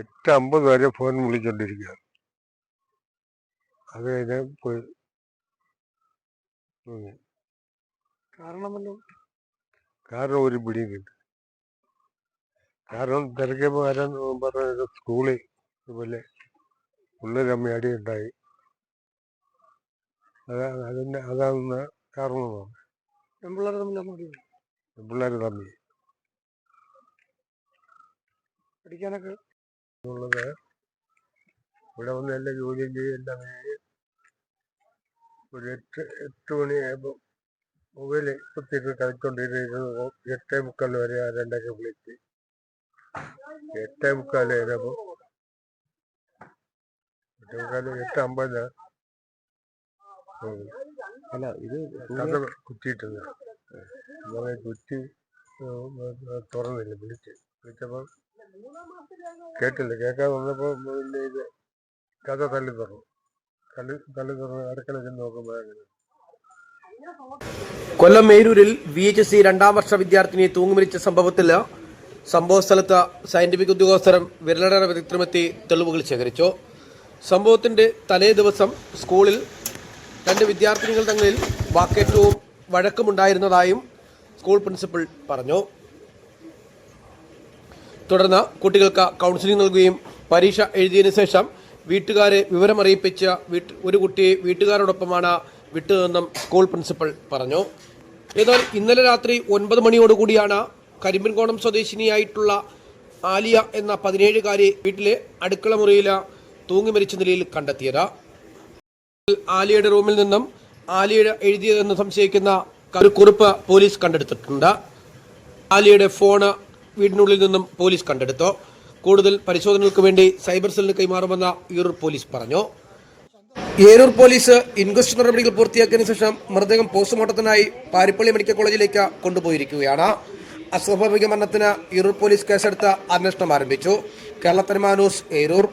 എട്ട് അമ്പത് വരെ ഫോൺ വിളിച്ചോണ്ടിരിക്കുക അത് കഴിഞ്ഞ് പോയി. കാരണമല്ലോ കാരണം ഒരു പിടിയും കിട്ടി. കാരണം തിരക്കിയപ്പോൾ പറഞ്ഞ സ്കൂളിൽ ഇതുപോലെ പിള്ളേരമ്മ ഉണ്ടായി. അതാ അതിന്റെ അതാണ് കാരണമാണ് പെൺപിള്ളേർ തമ്മിൽ പിള്ളേർ തമ്മിൽ. പഠിക്കാനൊക്കെ ഉള്ളത് ഇവിടെ വന്ന് എല്ലാ ജോലിയും ചെയ്യും എല്ലാം കഴിഞ്ഞ് ഒരു എട്ട് എട്ട് മണിയായപ്പോൾ മൊബൈൽ കുത്തിയിട്ട് കളിച്ചോണ്ടിരുന്നത് എട്ടേ മുക്കാൽ വരെ ആരണ്ടൊക്കെ വിളിച്ച്. എട്ടേ മുക്കാൽ കഴിഞ്ഞപ്പോൾ എട്ടേ മുക്കാൽ എട്ട് അമ്പത്. അല്ല ഇത് കുത്തിയിട്ടുണ്ട്. കുത്തി തുറന്നില്ല വിളിച്ച്. വിളിച്ചപ്പോൾ കേട്ടില്ല. കേൾക്കാതെ വന്നപ്പോൾ പിന്നെ ഇത് കഥ തള്ളി തുറന്നു തള്ളി തള്ളി തുറന്ന് അടുക്കള നോക്കുമ്പോൾ കൊല്ലം മേരൂരിൽ വി എച്ച് എസ് സി രണ്ടാം വർഷ വിദ്യാർത്ഥിനിയെ തൂങ്ങിമരിച്ച സംഭവത്തിൽ സംഭവ സ്ഥലത്ത് സയന്റിഫിക് ഉദ്യോഗസ്ഥരും വിരലട വിദഗ്ധരുമെത്തി തെളിവുകൾ ശേഖരിച്ചു. സംഭവത്തിന്റെ തലേ ദിവസം സ്കൂളിൽ രണ്ട് വിദ്യാർത്ഥിനികൾ തങ്ങളിൽ വാക്കേറ്റവും വഴക്കമുണ്ടായിരുന്നതായും സ്കൂൾ പ്രിൻസിപ്പൽ പറഞ്ഞു. തുടർന്ന് കുട്ടികൾക്ക് കൗൺസിലിംഗ് നൽകുകയും പരീക്ഷ എഴുതിയതിനു ശേഷം വീട്ടുകാരെ വിവരമറിയിപ്പിച്ച വീട്ട് ഒരു കുട്ടിയെ വീട്ടുകാരോടൊപ്പമാണ് വിട്ടതെന്നും സ്കൂൾ പ്രിൻസിപ്പൽ പറഞ്ഞു. എന്നാൽ ഇന്നലെ രാത്രി ഒൻപത് മണിയോടുകൂടിയാണ് കരിമ്പൻകോണം സ്വദേശിനിയായിട്ടുള്ള ആലിയ എന്ന പതിനേഴുകാരി വീട്ടിലെ അടുക്കള മുറിയിൽ തൂങ്ങി മരിച്ച നിലയിൽ കണ്ടെത്തിയത്. ആലിയയുടെ റൂമിൽ നിന്നും ആലിയുടെ എഴുതിയതെന്ന് സംശയിക്കുന്ന ഒരു കുറിപ്പ് പോലീസ് കണ്ടെടുത്തിട്ടുണ്ട്. ആലിയുടെ ഫോണ് വീടിനുള്ളിൽ നിന്നും പോലീസ് കണ്ടെടുത്തു? കൂടുതൽ പരിശോധനകൾക്ക് വേണ്ടി സൈബർ സെല്ലിന് കൈമാറുമെന്ന് ഈറൂർ പോലീസ് പറഞ്ഞു. ഏരൂർ പോലീസ് ഇൻക്വസ്റ്റ് നടപടികൾ പൂർത്തിയാക്കിയതിനു ശേഷം മൃതദേഹം പോസ്റ്റ്മോർട്ടത്തിനായി പാരിപ്പള്ളി മെഡിക്കൽ കോളേജിലേക്ക് കൊണ്ടുപോയിരിക്കുകയാണ്. അസ്വാഭാവിക മരണത്തിന് ഈറൂർ പോലീസ് കേസെടുത്ത് അന്വേഷണം ആരംഭിച്ചു. കേരള ന്യൂസ് ഏരൂർ.